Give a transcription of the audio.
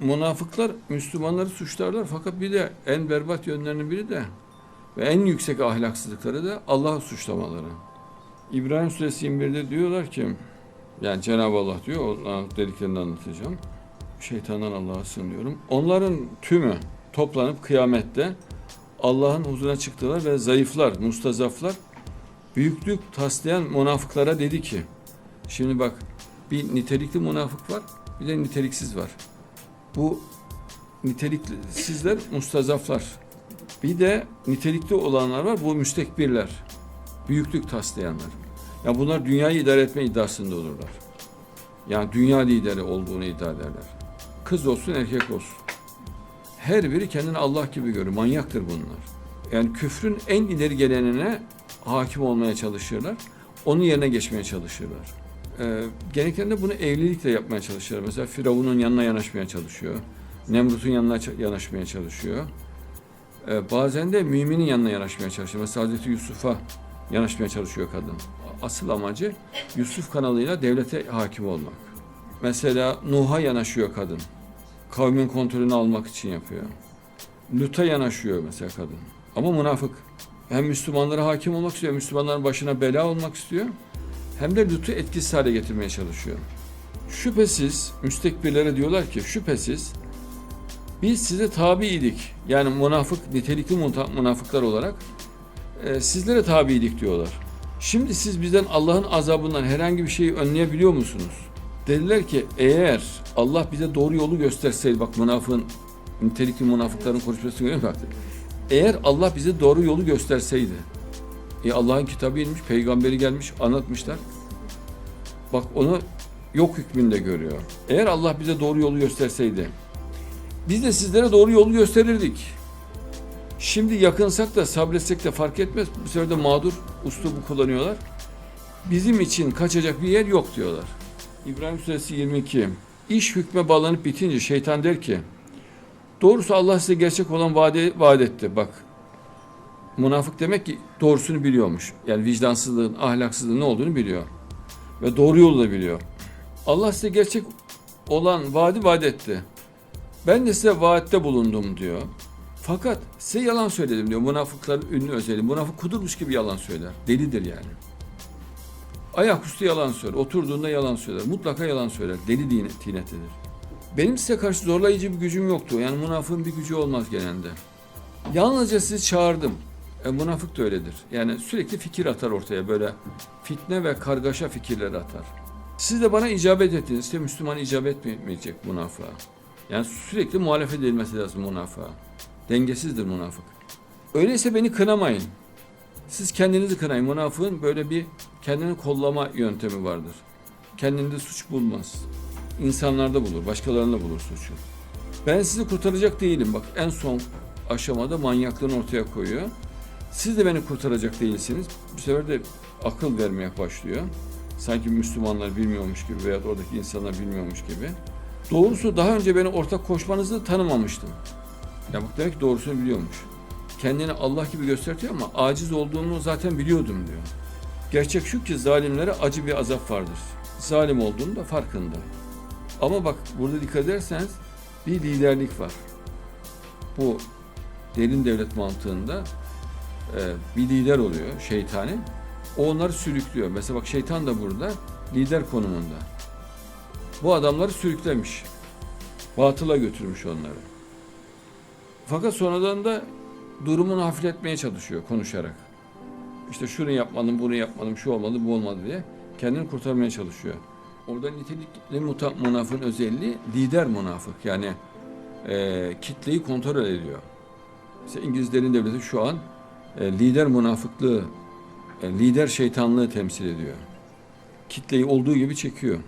münafıklar Müslümanları suçlarlar fakat bir de en berbat yönlerinin biri de ve en yüksek ahlaksızlıkları da Allah'ı suçlamaları. İbrahim Suresi 21'de diyorlar ki yani Cenab-ı Allah diyor, onların dediklerini anlatacağım. Şeytandan Allah'a sığınıyorum. Onların tümü toplanıp kıyamette Allah'ın huzuruna çıktılar ve zayıflar, mustazaflar büyüklük taslayan münafıklara dedi ki şimdi bak bir nitelikli münafık var bir de niteliksiz var. Bu niteliksizler mustazaflar. Bir de nitelikli olanlar var bu müstekbirler. Büyüklük taslayanlar. Ya bunlar dünyayı idare etme iddiasında olurlar. Yani dünya lideri olduğunu iddia ederler. Kız olsun erkek olsun. Her biri kendini Allah gibi görür. Manyaktır bunlar. Yani küfrün en ileri gelenine hakim olmaya çalışırlar. Onun yerine geçmeye çalışırlar. Ee, genellikle bunu evlilikle yapmaya çalışıyorlar. Mesela Firavun'un yanına yanaşmaya çalışıyor. Nemrut'un yanına yanaşmaya çalışıyor. Ee, bazen de müminin yanına yanaşmaya çalışıyor. Mesela Hazreti Yusuf'a yanaşmaya çalışıyor kadın. Asıl amacı Yusuf kanalıyla devlete hakim olmak. Mesela Nuh'a yanaşıyor kadın. Kavmin kontrolünü almak için yapıyor. Lut'a yanaşıyor mesela kadın. Ama münafık. Hem Müslümanlara hakim olmak istiyor, Müslümanların başına bela olmak istiyor. Hem de Lut'u etkisiz hale getirmeye çalışıyor. Şüphesiz müstekbirlere diyorlar ki şüphesiz biz size tabiydik. Yani münafık, nitelikli münafıklar olarak e, sizlere tabiydik diyorlar. Şimdi siz bizden Allah'ın azabından herhangi bir şeyi önleyebiliyor musunuz? Dediler ki eğer Allah bize doğru yolu gösterseydi bak münafığın nitelikli münafıkların konuşmasını görüyor musun? Eğer Allah bize doğru yolu gösterseydi e Allah'ın kitabı inmiş, peygamberi gelmiş, anlatmışlar. Bak onu yok hükmünde görüyor. Eğer Allah bize doğru yolu gösterseydi biz de sizlere doğru yolu gösterirdik. Şimdi yakınsak da sabretsek de fark etmez. Bu sefer de mağdur uslubu kullanıyorlar. Bizim için kaçacak bir yer yok diyorlar. İbrahim Suresi 22. İş hükme bağlanıp bitince şeytan der ki doğrusu Allah size gerçek olan vaade, vaat etti. Bak münafık demek ki doğrusunu biliyormuş. Yani vicdansızlığın, ahlaksızlığın ne olduğunu biliyor. Ve doğru yolu da biliyor. Allah size gerçek olan vaadi vaat etti. Ben de size vaatte bulundum diyor. Fakat size yalan söyledim diyor. Münafıkların ünlü özelliği. Münafık kudurmuş gibi yalan söyler. Delidir yani. Ayaküstü yalan söyler. Oturduğunda yalan söyler. Mutlaka yalan söyler. Deli tinetidir. Benim size karşı zorlayıcı bir gücüm yoktu. Yani münafığın bir gücü olmaz genelde. Yalnızca sizi çağırdım. E, münafık da öyledir. Yani sürekli fikir atar ortaya böyle fitne ve kargaşa fikirleri atar. Siz de bana icabet ettiniz. İşte Müslüman icabet etmeyecek münafığa. Yani sürekli muhalefet edilmesi lazım münafığa. Dengesizdir münafık. Öyleyse beni kınamayın. Siz kendinizi kınayın. Münafığın böyle bir kendini kollama yöntemi vardır. Kendinde suç bulmaz. İnsanlarda bulur, başkalarında bulur suçu. Ben sizi kurtaracak değilim. Bak en son aşamada manyaklığını ortaya koyuyor. Siz de beni kurtaracak değilsiniz. Bu sefer de akıl vermeye başlıyor. Sanki Müslümanlar bilmiyormuş gibi veya oradaki insanlar bilmiyormuş gibi. Doğrusu daha önce beni ortak koşmanızı tanımamıştım. Ya bak demek ki doğrusunu biliyormuş. Kendini Allah gibi gösteriyor ama aciz olduğunu zaten biliyordum diyor. Gerçek şu ki zalimlere acı bir azap vardır. Zalim olduğunu da farkında. Ama bak burada dikkat ederseniz bir liderlik var. Bu derin devlet mantığında bir lider oluyor şeytani. O onları sürüklüyor. Mesela bak şeytan da burada lider konumunda. Bu adamları sürüklemiş. Batıla götürmüş onları. Fakat sonradan da durumunu hafifletmeye çalışıyor konuşarak. İşte şunu yapmadım, bunu yapmadım, şu olmadı, bu olmadı diye kendini kurtarmaya çalışıyor. Orada nitelikli münafığın özelliği lider münafık. Yani e, kitleyi kontrol ediyor. Mesela İngilizlerin devleti şu an e, lider münafıklığı, e, lider şeytanlığı temsil ediyor. Kitleyi olduğu gibi çekiyor.